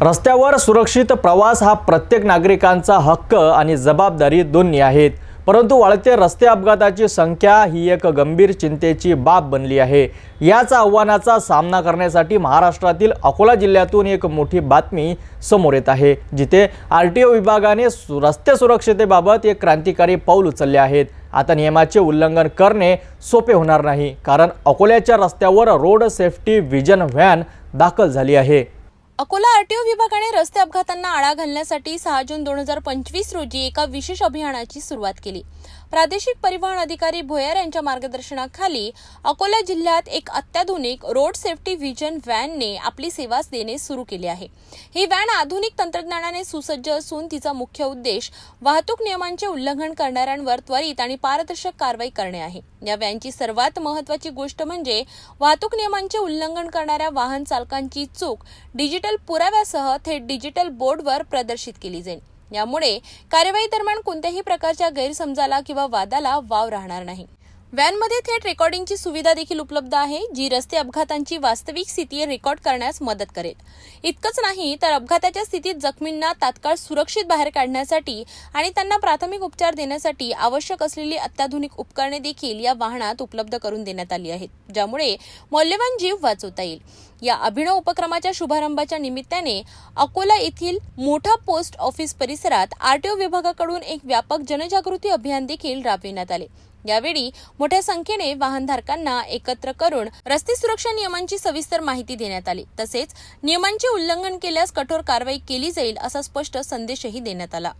रस्त्यावर सुरक्षित प्रवास हा प्रत्येक नागरिकांचा हक्क आणि जबाबदारी दोन्ही आहेत. परंतु वाढते रस्ते अपघाताची संख्या ही एक गंभीर चिंतेची बाब बनली आहे. याच आव्हानाचा सामना करण्यासाठी महाराष्ट्रातील अकोला जिल्ह्यातून एक मोठी बातमी समोर येत आहे जिथे आर टी ओ विभागाने सु- रस्ते सुरक्षतेबाबत एक क्रांतिकारी पाऊल उचलले आहेत. आता नियमाचे उल्लंघन करणे सोपे होणार नाही कारण अकोल्याच्या रस्त्यावर रोड सेफ्टी व्हिजन व्हॅन दाखल झाली आहे. अकोला आरटीओ विभागाने रस्ते अपघातांना आळा घालण्यासाठी सहा जून दोन हजार पंचवीस रोजी एका विशेष अभियानाची सुरुवात केली. प्रादेशिक परिवहन अधिकारी भोयर यांच्या मार्गदर्शनाखाली अकोला जिल्ह्यात एक अत्याधुनिक रोड सेफ्टी व्हिजन व्हॅनने आपली सेवा देणे सुरू केली आहे. ही व्हॅन आधुनिक तंत्रज्ञानाने सुसज्ज असून तिचा मुख्य उद्देश वाहतूक नियमांचे उल्लंघन करणाऱ्यांवर त्वरित आणि पारदर्शक कारवाई करणे आहे. या व्हॅनची सर्वात महत्वाची गोष्ट म्हणजे वाहतूक नियमांचे उल्लंघन करणाऱ्या वाहन चालकांची चूक डिजिटल डिजिटल पुराव्यासह थेट डिजिटल बोर्डवर प्रदर्शित केली जाईल. यामुळे कार्यवाही दरम्यान कोणत्याही प्रकारच्या गैरसमजाला किंवा वादाला वाव राहणार नाही. व्हॅनमध्ये थेट रेकॉर्डिंगची सुविधा देखील उपलब्ध आहे जी रस्ते अपघातांची वास्तविक स्थिती रेकॉर्ड करण्यास मदत करेल. इतकंच नाही तर अपघाताच्या स्थितीत जखमींना तात्काळ सुरक्षित बाहेर काढण्यासाठी आणि त्यांना प्राथमिक उपचार देण्यासाठी आवश्यक असलेली अत्याधुनिक उपकरणे देखील या वाहनात उपलब्ध करून देण्यात आली आहेत ज्यामुळे मौल्यवान जीव वाचवता येईल. या अभिनव उपक्रमाच्या शुभारंभाच्या निमित्ताने अकोला येथील मोठा पोस्ट ऑफिस परिसरात आरटीओ विभागाकडून एक व्यापक जनजागृती अभियान देखील राबविण्यात आले. यावेळी मोठ्या संख्येने वाहनधारकांना एकत्र करून रस्ते सुरक्षा नियमांची सविस्तर माहिती देण्यात आली. तसेच नियमांचे उल्लंघन केल्यास कठोर कारवाई केली जाईल असा स्पष्ट संदेशही देण्यात आला.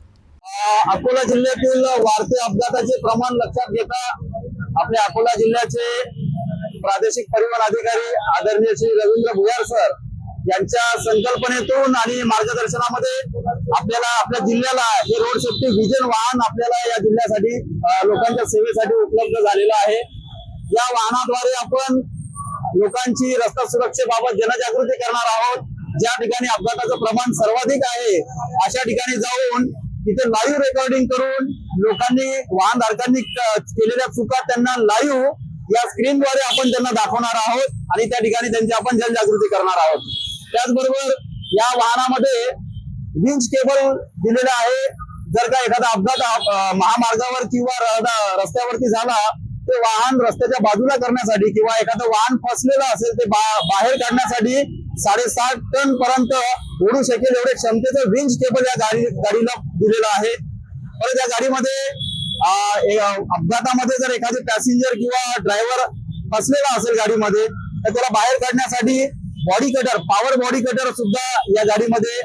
अकोला जिल्ह्यातील वाढते अपघाताचे प्रमाण लक्षात घेता आपल्या अकोला जिल्ह्याचे प्रादेशिक परिवहन अधिकारी आदरणीय श्री रवींद्र भुयार सर यांच्या संकल्पनेतून आणि मार्गदर्शनामध्ये आपल्याला आपल्या जिल्ह्याला हे रोड सेफ्टी व्हिजन वाहन आपल्याला या जिल्ह्यासाठी लोकांच्या सेवेसाठी उपलब्ध झालेलं आहे. या वाहनाद्वारे आपण लोकांची रस्ता सुरक्षेबाबत जनजागृती करणार आहोत. ज्या ठिकाणी अपघाताचं प्रमाण सर्वाधिक आहे अशा ठिकाणी जाऊन तिथे लाईव्ह रेकॉर्डिंग करून लोकांनी वाहनधारकांनी केलेल्या चुका त्यांना लाईव्ह या स्क्रीनद्वारे आपण त्यांना दाखवणार आहोत आणि त्या ठिकाणी त्यांची आपण जनजागृती करणार आहोत. त्याचबरोबर या वाहनामध्ये विंच केबल दिलेलं आहे. जर का एखादा अपघात महामार्गावर किंवा रस्त्यावरती झाला ते वाहन रस्त्याच्या बाजूला करण्यासाठी किंवा एखादं वाहन फसलेलं असेल ते बा- बाहेर काढण्यासाठी साडेसात टन पर्यंत ओढू शकेल एवढे क्षमतेचं विंच केबल या गाडी गाडीला दिलेलं आहे. परत या गाडीमध्ये अपघातामध्ये जर एखादे पॅसेंजर किंवा ड्रायव्हर फसलेला असेल गाडीमध्ये तर त्याला बाहेर काढण्यासाठी body cutter power body cutter सुद्धा या गाडीमध्ये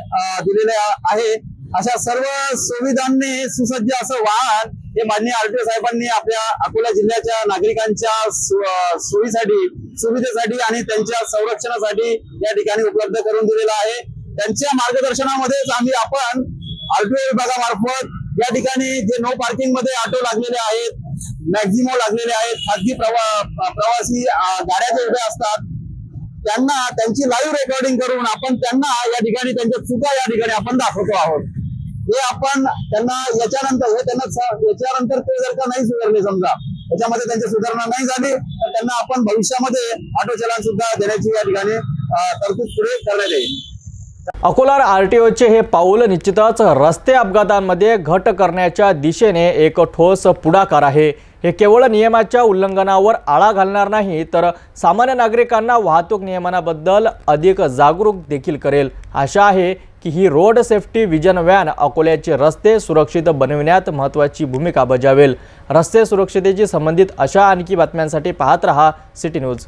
दिलेले आहे. अशा सर्व सुविधांनी सुसज्ज असं वाहन हे माननीय आरटीओ साहेबांनी आपल्या अकोला जिल्ह्याच्या नागरिकांच्या सोयीसाठी सुविधेसाठी आणि त्यांच्या संरक्षणासाठी या ठिकाणी उपलब्ध करून दिलेलं आहे. त्यांच्या मार्गदर्शनामध्येच आम्ही आपण आरटीओ विभागामार्फत या ठिकाणी जे नो पार्किंगमध्ये ऑटो लागलेले आहेत मॅक्झिमो लागलेले आहेत खाजगी प्रवा प्रवासी गाड्या जे उभ्या असतात त्यांना त्यांची लाईव्ह रेकॉर्डिंग करून आपण त्यांना या ठिकाणी त्यांच्या चुका या ठिकाणी आपण दाखवतो आहोत. हे आपण त्यांना याच्यानंतर हे त्यांना याच्यानंतर ते जर का नाही सुधारले समजा याच्यामध्ये त्यांची सुधारणा नाही झाली तर त्यांना आपण भविष्यामध्ये ऑटो चलन सुद्धा देण्याची या ठिकाणी तरतूद पुढे करण्यात येईल. अकोला आर टी ओचे हे पाऊल निश्चितच रस्ते अपघातांमध्ये घट करण्याच्या दिशेने एक ठोस पुढाकार आहे. हे केवळ नियमाच्या उल्लंघनावर आळा घालणार नाही तर सामान्य नागरिकांना वाहतूक नियमनाबद्दल अधिक जागरूक देखील करेल. आशा आहे की ही रोड सेफ्टी विजन व्हॅन अकोल्याचे रस्ते सुरक्षित बनविण्यात महत्त्वाची भूमिका बजावेल. रस्ते सुरक्षितेशी संबंधित अशा आणखी बातम्यांसाठी पाहत रहा सिटी न्यूज.